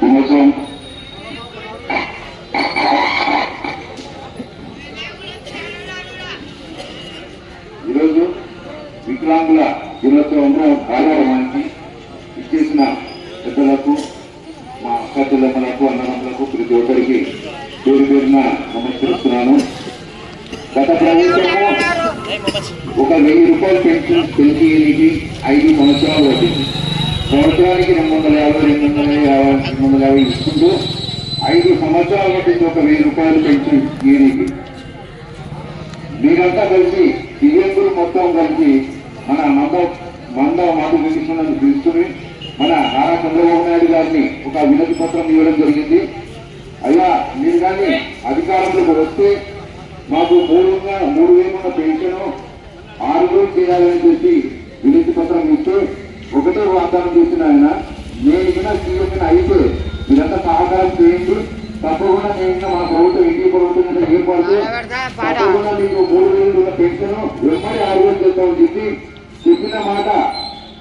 దినోత్సవం ఈరోజు వికలాంగుల దినోత్సవంలో కార్యక్రమానికి ఇచ్చేసిన పెద్దలకు అక్క చెల్లెమ్మలకు అన్నదమ్ములకు ప్రతి ఒక్కరికి పేరు పేరున నమస్కరిస్తున్నాను గత ప్రభుత్వము ఒక వెయ్యి రూపాయలు పెన్షన్ పెంచేయడానికి ఐదు సంవత్సరాలు వచ్చింది సంవత్సరానికి రెండు వందల యాభై రెండు వందల యాభై రెండు వందల యాభై ఇస్తుంటూ ఐదు సంవత్సరాలు పట్టింది ఒక వెయ్యి రూపాయలు పెన్షన్ ఇయ్యడానికి మీరంతా కలిసి దివ్యంగులు మొత్తం కలిసి మన మంద మంద మాటు కృష్ణను తీసుకుని మన నారా చంద్రబాబు నాయుడు గారిని ఒక వినతి పత్రం ఇవ్వడం జరిగింది. అయ్యా మీరు కానీ అధికారంలోకి వస్తే మాకు మూడు మూడు వేలు ఉన్న పెన్షన్ ఆరు రోజులు చేయాలని చెప్పి వినతి పత్రం ఇస్తే ఒకటే వాగ్దానం చేసిన ఆయన నేను ఇచ్చిన సీఎం అయితే మీరంతా సహకారం చేయండి. తప్పకుండా నేను మా ప్రభుత్వం ఇంటి ప్రభుత్వం మీద ఏర్పడితే తప్పకుండా మీకు మూడు వేలు పెన్షన్ వెంబడి ఆరు రోజులు చేస్తామని చెప్పి చెప్పిన మాట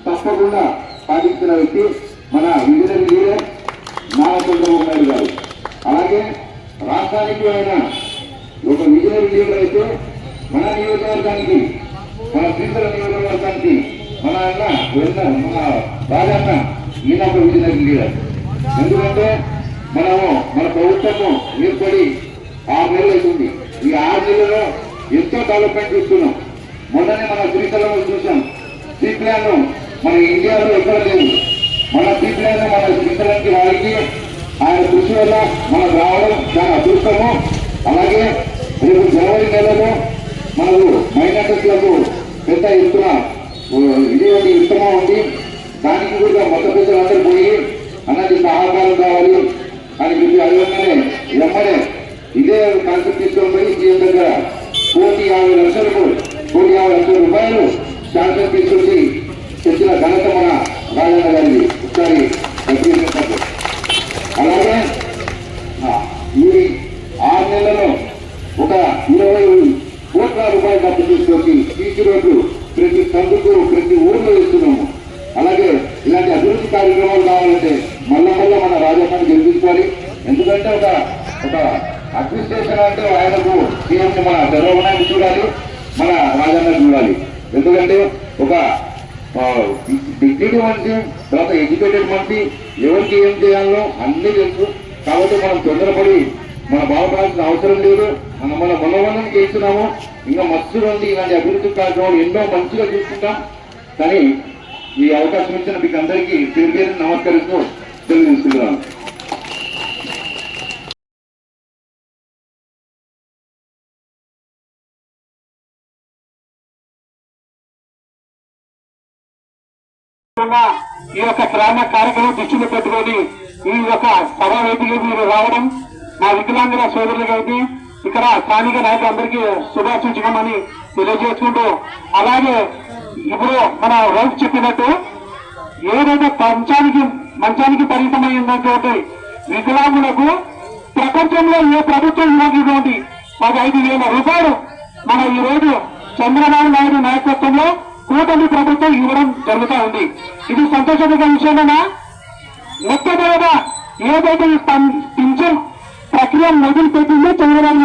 తప్పకుండా పాటించిన వ్యక్తి మన విజయనగర లీడర్ నారాచంద్రబాబు నాయుడు గారు. అలాగే రాష్ట్రానికి ఆయన ఒక విజయనగర లీడర్ అయితే మన నియోజకవర్గానికి మన శ్రీశైలం నియోజకవర్గానికి మన అన్న వెన్న మన రాజన్న ఈయన ఒక విజయనగర లీడర్ ఎందుకంటే మనము మన ప్రభుత్వము ఏర్పడి ఆరు నెలలు అవుతుంది. ఈ ఆరు నెలల్లో ఎంతో డెవలప్మెంట్ చూస్తున్నాం. మొన్ననే మన శ్రీశైలంలో చూసాం. సీ ప్లాన్ మన ఇండియాలో ఎక్కడ లేదు మన సీ ప్లాన్ మన శ్రీశైలంకి వారికి ఆయన కృషి వల్ల మనకు రావడం చాలా అదృష్టము. అలాగే రేపు జనవరి నెలలో మనకు మైనార్టీలకు పెద్ద ఎత్తున ఇది ఒకటి ఇష్టమా ఉంది దానికి కూడా మత పెద్దలందరూ పోయి అన్నది సహకారం కావాలి అని చెప్పి అడగగానే వెంబడే ఇదే కాన్సెప్ట్ తీసుకొని పోయి సీఎం దగ్గర కోటి యాభై లక్షలకు కోటి యాభై లక్షల రూపాయలు శాంక్షన్ తీసుకొచ్చి తెచ్చిన ఘనత మన రాజన్న గారిది ఒకసారి అలాగే ఆ, ఈ ఆరు నెలలో ఒక ఇరవై కోట్ల రూపాయలు డబ్బు తీసుకొచ్చి బీచ్ రోడ్లు ప్రతి సందుకు ప్రతి ఊళ్ళో ఇస్తున్నాము. అలాగే ఇలాంటి అభివృద్ధి కార్యక్రమాలు కావాలంటే మళ్ళా మళ్ళీ మన రాజధాని గెలిపించుకోవాలి ఎందుకంటే ఒక ఒక అడ్మినిస్ట్రేషన్ అంటే ఆయనకు సీఎం మన చంద్రబాబు నాయుడు చూడాలి మన రాజన్న చూడాలి. ఎందుకంటే ఒక డిగ్రీ మనిషి తర్వాత ఎడ్యుకేటెడ్ మనిషి ఎవరికి ఏం చేయాలో అన్నీ తెలుసు. కాబట్టి మనం తొందరపడి మన బాగుపడాల్సిన అవసరం లేదు. మనం మన మనవనం చేస్తున్నాము. ఇంకా మస్తు ఉంది ఇలాంటి అభివృద్ధి కార్యక్రమాలు ఎన్నో మంచిగా చూసుకుంటాం. కానీ ఈ అవకాశం ఇచ్చిన మీకు అందరికీ పేరు పేరు నమస్కరిస్తూ తెలియజేస్తున్నాను. ఈ యొక్క గ్రామ కార్యక్రమం దృష్టిలో పెట్టుకొని ఈ యొక్క సభ వేదిక మీరు రావడం మా వికలాంగుల సోదరులకైతే ఇక్కడ స్థానిక నాయకులందరికీ శుభాశించమని తెలియజేసుకుంటూ అలాగే ఇప్పుడు మన రైతు చెప్పినట్టు ఏదైతే పంచానికి మంచానికి పరిమితమైనటువంటి వికలాంగులకు ప్రపంచంలో ఏ ప్రభుత్వం ఇవ్వకపోండి పదహైదు వేల రూపాయలు మన ఈ రోజు చంద్రబాబు నాయుడు నాయకత్వంలో కూటమి ప్రభుత్వం ఇవ్వడం జరుగుతూ ఉంది. ఇది సంతోషమైన విషయమేనా? మొట్టమొదట ఏదైతే ఈ పింఛన్ ప్రక్రియ మొదలు పెట్టిందో చంద్రబాబు